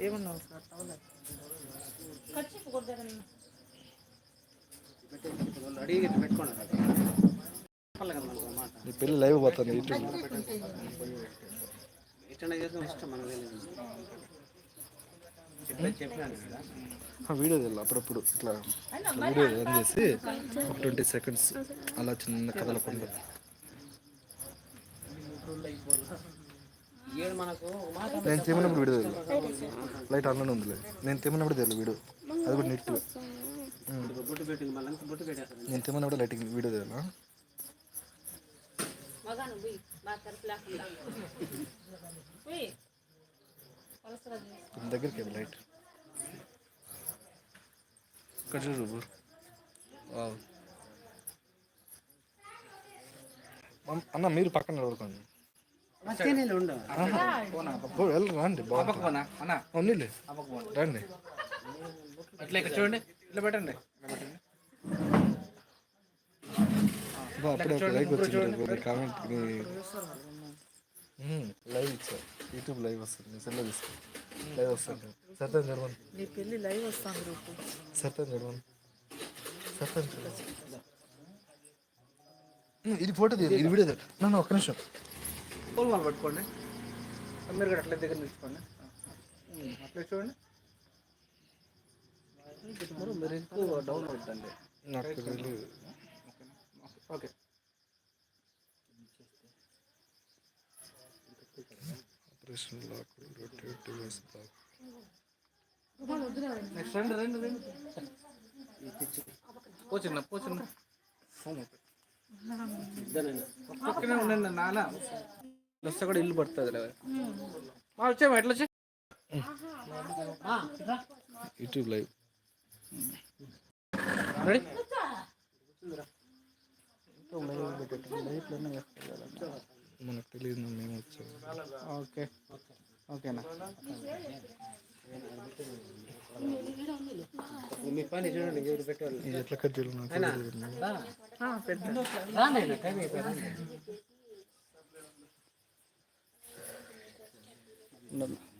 ఏమన్నావు సార్? నీ పెళ్ళి లైవ్ పోతుంది యూట్యూబ్ వీడియో తెల్ల అప్పుడప్పుడు ఇట్లా ఇట్లా వీడియో రన్ చేసి ఒక ట్వంటీ సెకండ్స్ అలా చిన్న కదలకుండా నేను తెమ్మినప్పుడు వీడియో తెలియదు లైట్ ఆన్లోనే ఉందిలే. నేను తెమ్మినప్పుడు తెలియదు వీడియో అది కూడా నెట్ బొట్టు పెట్టి మళ్ళీ బొట్టు పెట్టేస్తారు నేను తెమ్మినప్పుడు లైటింగ్ వీడియో తెలియదు దగ్గరికి వెళ్ళి లైట్. ఇక్కడ చూడు అన్న మీరు పక్కన నిలబడుకోండి. రండి రండి. అట్లా ఇక్కడ చూడండి. ఇట్లా పెట్టండి. బా, అప్పుడే ఒక లైక్ వచ్చింది కామెంట్ లైవ్ ఇచ్చా. యూట్యూబ్ లైవ్ వస్తుంది మీ సెల్లో తీసుకో లైవ్ వస్తుంది. నీ పెళ్ళి లైవ్ వస్తాను గ్రూప్ ఇది ఫోటో తీయదు ఇది వీడియో ఒక్క నిమిషం. పూల మాల పట్టుకోండి మీరు కూడా అట్లా దగ్గర నిలుచుకోండి ఉమ్, అట్లా చూడండి మరి మీరు ఎక్కువ డౌన్ అవుతుందండి నాకు తెలియదు ఓకే ఆపరేషన్ లాక్ రొటేటివ్ వస్తా నెక్స్ట్ రండి రండి రండి పోచిన్న పోచిన్న పక్కనే ఉండండి నాన్న వస్తే కూడా ఇల్లు పడుతుంది మా వచ్చాము ఎట్లా వచ్చా యూట్యూబ్ లైవ్ రెడీ మనకు తెలియదు మేము వచ్చాము ఓకే. ఓకేనా? ఎట్లా కట్ చేయాలి No.